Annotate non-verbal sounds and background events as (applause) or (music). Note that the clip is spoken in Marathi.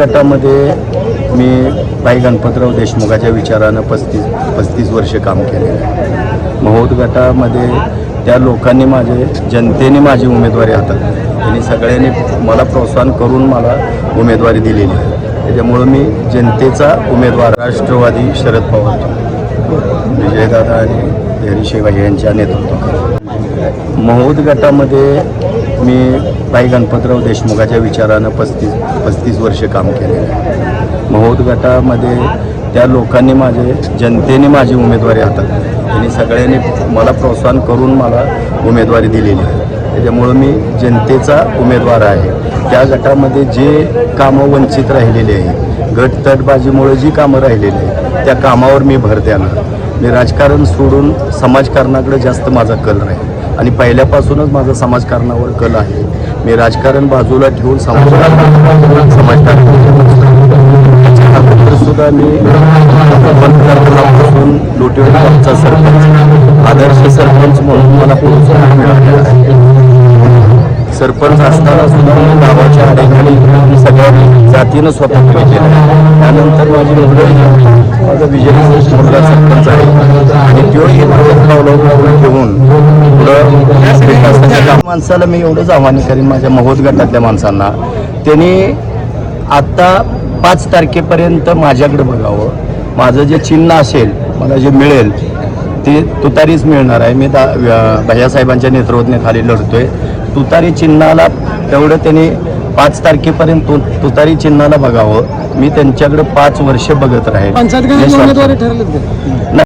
गटामध्ये मी भाई गणपतराव देशमुखाच्या विचारानं पस्तीस पस्तीस वर्ष काम केलेलं आहे. महोद गटामध्ये त्या लोकांनी माझे जनतेने माझी उमेदवारी हातात त्यांनी सगळ्यांनी मला प्रोत्साहन करून मला उमेदवारी दिलेली आहे. त्याच्यामुळं मी जनतेचा उमेदवार राष्ट्रवादी शरद पवार. विजयदादा आणि हरी शेवाजी यांच्या नेतृत्वाखाली. महोद गटामध्ये मी भाई गणपतराव देशमुखाच्या विचारानं पस्तीस पस्तीस वर्ष काम केलेलं आहे. महोद गटामध्ये त्या लोकांनी माझे जनतेने माझी उमेदवारी हातात त्यांनी सगळ्यांनी मला प्रोत्साहन करून मला उमेदवारी दिलेली आहे. त्याच्यामुळं मी जनतेचा उमेदवार आहे. त्या गटामध्ये जे कामं वंचित राहिलेली आहे गट तटबाजीमुळे जी कामं राहिलेली आहे त्या कामावर मी भर देणार. मी राजकारण सोडून समाजकारणाकडे जास्त माझा कल राहील. आणि पहिल्यापासूनच माझा समाजकारणावर कल आहे. मी राजकारण बाजूला ठेवून समाजकारण समाजकारण सुद्धा मी पंतप्रधानापासून लोटेवाडीचा सरपंच आदर्श सरपंच म्हणून मला प्रोत्साहन मिळालेलं आहे. सरपंच असताना सुद्धा मी गावाच्या ठिकाणी सगळ्या जातीनं स्वतः केलेलं आहे त्यानंतर माझी मुलं माझा विजय मुलगा सरपंच आहे. आणि तो हे माझ्या घेऊन (laughs) माणसाला मी एवढंच आव्हान करीन माझ्या महोद गटातल्या माणसांना. त्यांनी आत्ता पाच तारखेपर्यंत माझ्याकडे बघावं. माझं जे चिन्ह असेल मला जे मिळेल ते तुतारीच मिळणार आहे. मी दा भैयासाहेबांच्या नेतृत्वाखाली लढतोय. तुतारी चिन्हाला तेवढं त्यांनी पाच तारखेपर्यंत तु तुतारी चिन्हाला बघावं. मी त्यांच्याकडे पाच वर्ष बघत राहील